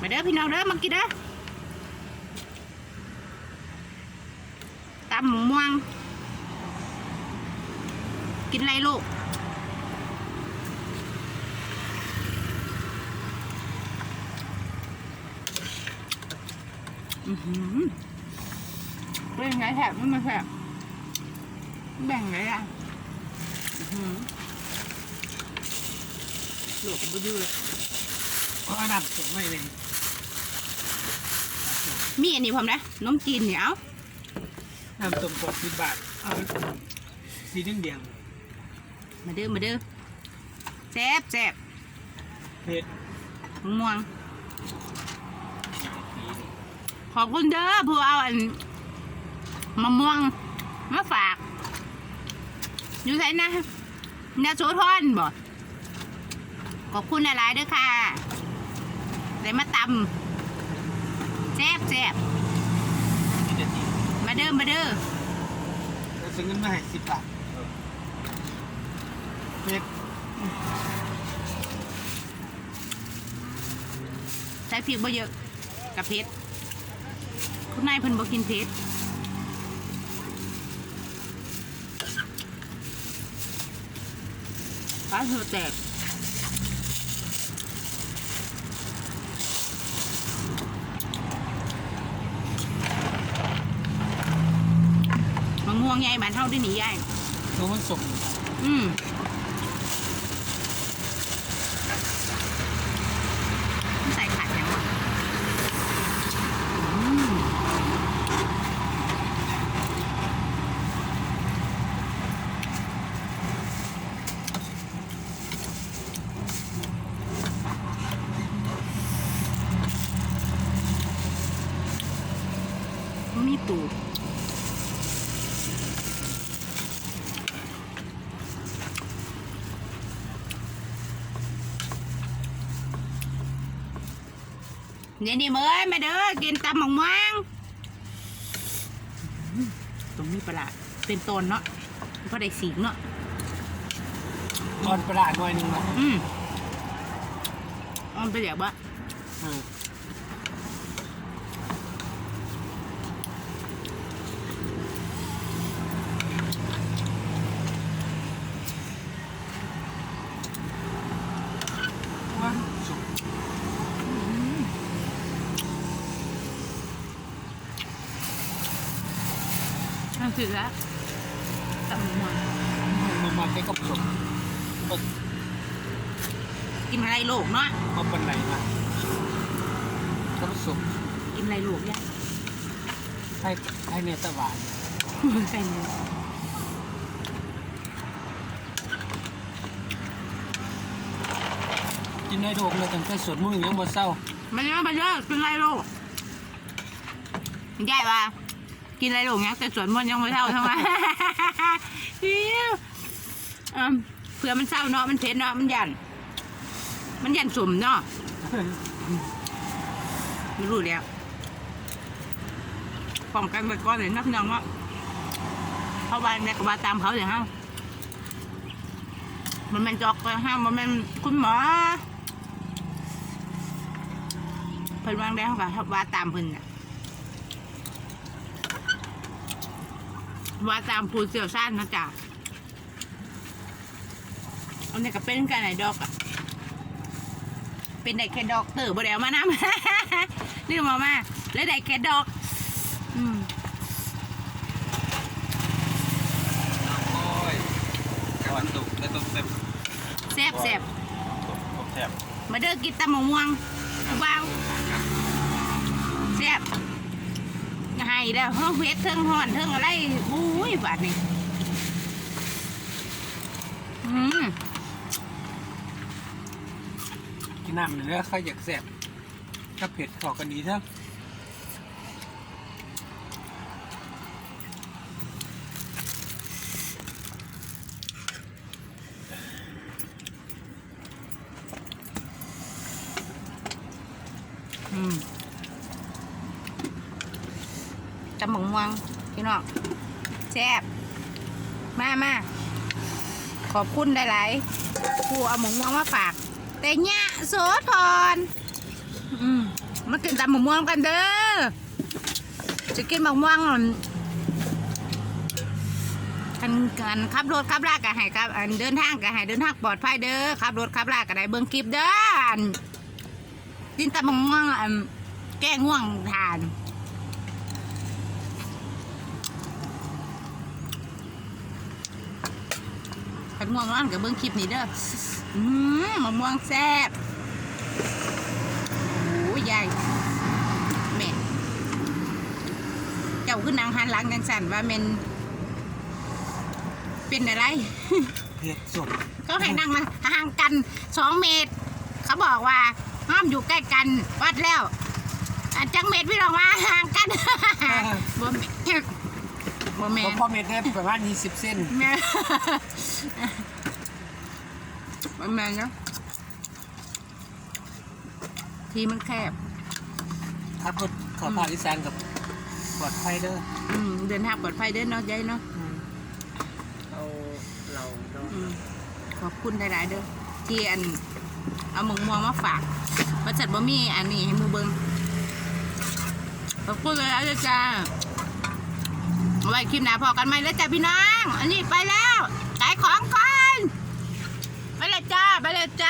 มาเด้อพี่น้องเด้อมากินเด้อตำมูม่วง กินอะไรลูกอือหือเป็นไงแถบมันมาแถบแบ่งเลยอะอือหือหลวกไปยืดเลยก็อันดับสูงไม่เลย มีอันนี้ผมนะนมจีนเหนียวน้ำต้มกบสิบบาทเอาสีเดียงเดียงมาเด้อมาเด้อแซ่บแซ่บๆเผ็ดมะม่วงขอบคุณเด้อผู้เอาอันมะม่วงมาฝาก อยู่ไหนนะนาโซทอนบ่ขอบคุณหลายๆเด้อค่ะได้มาตำแซ่บแซ่บนี่จะดีมาเด้อมาเด้อแล้วซื้อเงินมาให้สิบบาทเผ็ดใช้พริกบ่เยอะกับเผ็ดคุณนายเพิ่นบ่กินเผ็ดปลาเหือแตกมะม่วง ใหญ่บ้านเฮาด้วยนี่ยายตัวมันสมอืมใส่ขัดยังวะอืมมีตูด เดี๋ยวนี้เมื่อยมาเด้อกินตำหมองมังตรงนี้ประหลาดเป็นตนเนาะเพราะได้สีเนาะตอนประหลาดหน่อยหนึงนะอืมมันเป็นอย่างว่า เออว่าสุก นั่นคือแล้วตำหมองมังมันมาแค่กับสมก็กินอะไรโลกเนาะเอาปันไหนมาก็สมกินอะไรโลกเนี่ยให้ให้เนตะหวานใส่เนื้อกินได้โดกเลยตั้งแต่สวนมึงยังบ่เศร้ามาเยอะมาเยอะกินอะไรโลกยายว่า กินอะไรโลกเนี่ยแต่สวนมันยังไม่เท่าใช่ไมเพื่อมันเศร้าเนาะมันเผ็ดเนาะมันหยัน มันหยันสุ่มเนาะไม่รู้แล้วป้องกันไว้ก่อนเลยนักน้องว่าเขาบานแม่ก็ว่าตามเขาอย่างเฮามันเป็นจอกไปห้ามมันเป็นคุณหมอเพิ่นวางได้เขาก็ว่าตามเพิ่นน่ะ ว่าตามผู้เสี่ยวชาญนะจ๊ะอันนี้ก็เป็นกันไหนดอกอะเป็นได้แค่ดอกเตอร์บ่ได้เอามานำลืมเอามาเลยได้แค่ดอก อืมโอ้ยกะวันตุกและต้มเต็มแซ่บแซ่บต้มแทบมาเด้อกินตำมะม่วงว้าวแซ่บให้แล้วเฮ้อเฮ็ดเทิงห่อนเทิงอะไรอุ้ ยบาดนี้อืมกินน้ำเนื้อใครอยากแสบถ้าเผ็ดขอกันดีเถอะอืมตำมะม่วงพี่น้อง แซ่บมามาขอบคุณหลายๆผู้เอาหมงม่วงมาฝาก แต่เนี้ยโสธรอืมมากินตำมะม่วงกันเด้อจะกินมะม่วงอั่นกันกันขับรถขับลากกันให้กับอันเดินทางกันให้เดินทางปลอดภัยเด้อขับรถขับลากกันได้เบิ่งคลิปเด้อกินตำมะม่วงอันแก้ง่วงทาน ขันม่วงร้อนกับเบิ้งคลิปนี้เด้ออืมมะม่วงแซ่บโอ้ยใหญ่แม่เจ้าขึ้นนางหันหลังยังสั่นว่าเมนเป็นอะไร เผ็ดสดเขาให้นั่งมาห่างกันสองเมตร เขาบอกว่าห้ามอยู่ใกล้กันวัดแล้ว อันจังเมตรพี่รองว่าห่างกันบ่แม่น บ่แม่เพราะนพ่อเม็ดได้ประมาณ20 เส้น แม่มันแม่เนาะทีมันแคบครับรถขอผ่านอีสานกับปลอดภัยเด้ออืม เดินทางปลอดภัยเด้อเนาะยายเนาะเอาเราเนาะอืมขอบคุณหลาย ๆ เด้อที่อัน เอาหมงม่วงมาฝากบริษัทบ่มีอันนี้ให้หมูเบิงขอบคุณเลยอาจารย์เอา ไว้คลิปหน้าพอกันไหมแล้วจ้ะพี่น้อง อันนี้ไปแล้วขายของก่อนไปเลยจ้าไปเลยจ้า